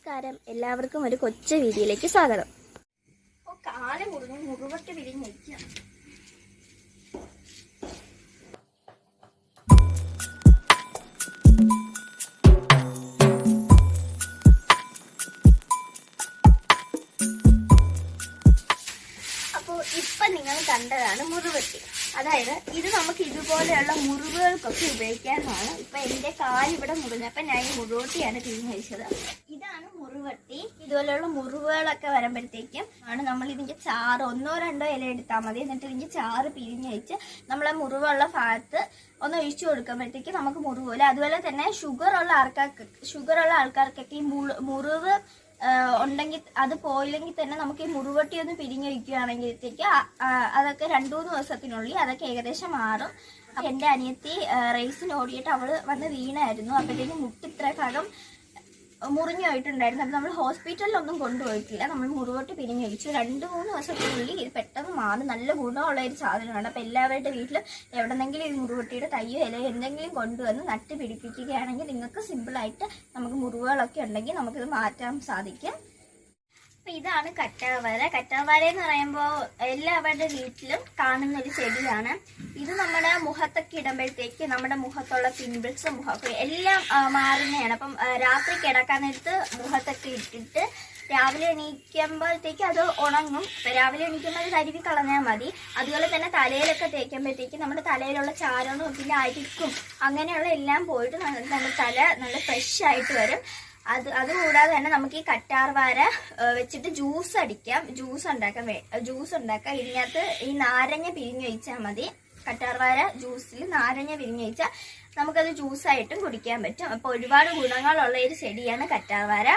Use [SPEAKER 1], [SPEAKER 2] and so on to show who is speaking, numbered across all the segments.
[SPEAKER 1] നമസ്കാരം. എല്ലാവർക്കും ഒരു കൊച്ചു വീഡിയോയിലേക്ക് സ്വാഗതം. കാൽ മുറിഞ്ഞ് മുറിവൊക്കെ പിരിഞ്ഞിരിക്കുക ഇപ്പൊ നിങ്ങൾ കണ്ടതാണ് മുറിവെട്ടി. അതായത് ഇത് നമുക്ക് ഇതുപോലെയുള്ള മുറിവുകൾക്കൊക്കെ ഉപയോഗിക്കാനാണ് ഇപ്പൊ എന്റെ കാലിവിടെ മുറിഞ്ഞപ്പോ ഞാൻ ഈ മുറിവട്ടിയാണ് തീരുമാനിച്ചത്. ഇതാണ് മുറിവെട്ടി. ഇതുപോലെയുള്ള മുറിവുകളൊക്കെ വരുമ്പോഴത്തേക്കും ആണ് നമ്മൾ ഇതിന്റെ ചാറ് ഒന്നോ രണ്ടോ ഇല എടുത്താൽ മതി. എന്നിട്ട് ഇതിന്റെ ചാറ് പിരിഞ്ഞഴിച്ച് നമ്മളെ മുറിവുള്ള ഭാഗത്ത് ഒന്ന് ഒഴിച്ചു കൊടുക്കുമ്പോഴത്തേക്ക് നമുക്ക് മുറിവ് പോലെ. അതുപോലെ തന്നെ ഷുഗർ ഉള്ള ആൾക്കാർക്ക് ഷുഗർ ഉള്ള ആൾക്കാർക്കൊക്കെ ഈ മുറിവ് ഉണ്ടെങ്കിൽ അത് പോയില്ലെങ്കിൽ തന്നെ നമുക്ക് ഈ മുറിവട്ടി ഒന്ന് പിരിഞ്ഞൊഴിക്കുകയാണെങ്കിലത്തേക്ക് അതൊക്കെ രണ്ടു മൂന്ന് ദിവസത്തിനുള്ളിൽ അതൊക്കെ ഏകദേശം മാറും. എന്റെ അനിയത്തി റേസിന് ഓടിയിട്ട് അവൾ വന്ന് വീണായിരുന്നു. അപ്പോഴത്തേക്കും മുട്ടിത്ര ഭാഗം മുറിഞ്ഞു പോയിട്ടുണ്ടായിരുന്നു അപ്പം നമ്മൾ ഹോസ്പിറ്റലിലൊന്നും കൊണ്ടുപോയിട്ടില്ല. നമ്മൾ മുറിവോട്ട് പിരിഞ്ഞൊഴിച്ചു. രണ്ട് മൂന്ന് ദിവസത്തിനുള്ളിൽ ഇത് പെട്ടെന്ന് മാറും നല്ല ഗുണമുള്ള ഒരു സാധനമാണ് അപ്പം എല്ലാവരുടെ വീട്ടിലും എവിടെന്നെങ്കിലും ഈ മുറുകുട്ടിയുടെ തയ്യോ ഇല എന്തെങ്കിലും കൊണ്ടുവന്ന് നട്ട് പിടിപ്പിക്കുകയാണെങ്കിൽ നിങ്ങൾക്ക് സിമ്പിളായിട്ട് നമുക്ക് മുറിവുകളൊക്കെ ഉണ്ടെങ്കിൽ നമുക്കിത് മാറ്റാൻ സാധിക്കും. അപ്പം ഇതാണ് കറ്റാവര. കറ്റാവര എന്ന് പറയുമ്പോൾ എല്ലാവരുടെ വീട്ടിലും കാണുന്ന ഒരു ചെടിയാണ്. ഇത് നമ്മുടെ മുഖത്തൊക്കെ ഇടുമ്പോഴത്തേക്ക് നമ്മുടെ മുഖത്തുള്ള പിമ്പിൾസ് മുഖമൊക്കെ എല്ലാം മാറുന്നതാണ്. അപ്പം രാത്രി കിടക്കാൻ നേരത്ത് മുഖത്തൊക്കെ ഇട്ടിട്ട് രാവിലെ എണീക്കുമ്പോഴത്തേക്ക് അത് ഉണങ്ങും. രാവിലെ എണീക്കുമ്പോൾ അത് കരുവി കളഞ്ഞാൽ മതി. അതുപോലെ തന്നെ തലയിലൊക്കെ തേക്കുമ്പോഴത്തേക്ക് നമ്മുടെ തലയിലുള്ള ചാരവും പിന്നെ അരിക്കും അങ്ങനെയുള്ള എല്ലാം പോയിട്ട് നമ്മുടെ തല നല്ല ഫ്രഷ് ആയിട്ട് വരും. അത് അതുകൂടാതെ തന്നെ നമുക്ക് ഈ കറ്റാർവാര വെച്ചിട്ട് ജ്യൂസ് അടിക്കാം. ജ്യൂസ് ഉണ്ടാക്കാൻ ജ്യൂസ് ഉണ്ടാക്കാം. ഇതിനകത്ത് ഈ നാരങ്ങ പിരിഞ്ഞു വെച്ചാൽ മതി. കറ്റാർവാര ജ്യൂസിൽ നാരങ്ങ പിരിഞ്ഞു വെച്ചാൽ നമുക്കത് ജ്യൂസായിട്ടും കുടിക്കാൻ പറ്റും. അപ്പോൾ ഒരുപാട് ഗുണങ്ങളുള്ള ഒരു ചെടിയാണ് കറ്റാർവാര.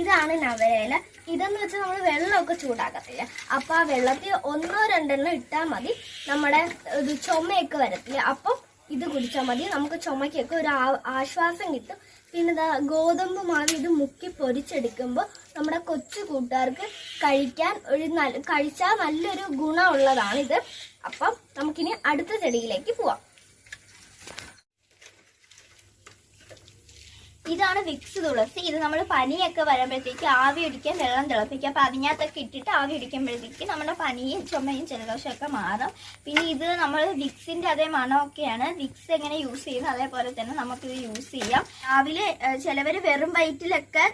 [SPEAKER 1] ഇതാണ് നവരയില ഇതെന്ന് വെച്ചാൽ നമ്മൾ വെള്ളമൊക്കെ ചൂടാക്കത്തില്ല? അപ്പൊ ആ വെള്ളത്തിൽ ഒന്നോ രണ്ടെണ്ണം ഇട്ടാൽ മതി. നമ്മുടെ ഇത് ചുമയൊക്കെ വരത്തില്ല? അപ്പം ഇത് കുടിച്ചാൽ മതി. നമുക്ക് ചുമയ്ക്കൊക്കെ ഒരു ആശ്വാസം കിട്ടും. പിന്നെ ഇതാ ഗോതമ്പ് മാവ് ഇത് മുക്കി പൊരിച്ചെടുക്കുമ്പോൾ നമ്മുടെ കൊച്ചു കൂട്ടുകാർക്ക് കഴിക്കാൻ ഒരു നല്ല കഴിച്ചാൽ നല്ലൊരു ഗുണമുള്ളതാണിത്. അപ്പം നമുക്കിനി അടുത്ത ചെടിയിലേക്ക് പോവാം. ഇതാണ് വിക്സ് തുളസി. ഇത് നമ്മൾ പനിയൊക്കെ വരുമ്പോഴത്തേക്ക് ആവി ഒടിക്കാൻ വെള്ളം തിളപ്പിക്കുക. അപ്പം അതിനകത്തൊക്കെ ഇട്ടിട്ട് ആവി ഒടിക്കുമ്പോഴത്തേക്ക് നമ്മുടെ പനിയും ചുമയും ജലദോഷമൊക്കെ മാറും. പിന്നെ ഇത് നമ്മൾ വിക്സിന്റെ അതേ മണമൊക്കെയാണ്. വിക്സ് എങ്ങനെ യൂസ് ചെയ്യുന്നത് അതേപോലെ തന്നെ നമുക്കിത് യൂസ് ചെയ്യാം. രാവിലെ ചിലവർ വെറും വയറ്റിലൊക്കെ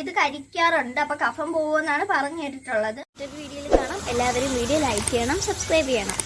[SPEAKER 1] ഇത് കഴിക്കാറുണ്ട്. അപ്പോൾ കഫം പോകുമെന്നാണ് പറഞ്ഞു കേട്ടിട്ടുള്ളത്. മറ്റൊരു വീഡിയോയിൽ കാണാം. എല്ലാവരും വീഡിയോ ലൈക്ക് ചെയ്യണം സബ്സ്ക്രൈബ് ചെയ്യണം.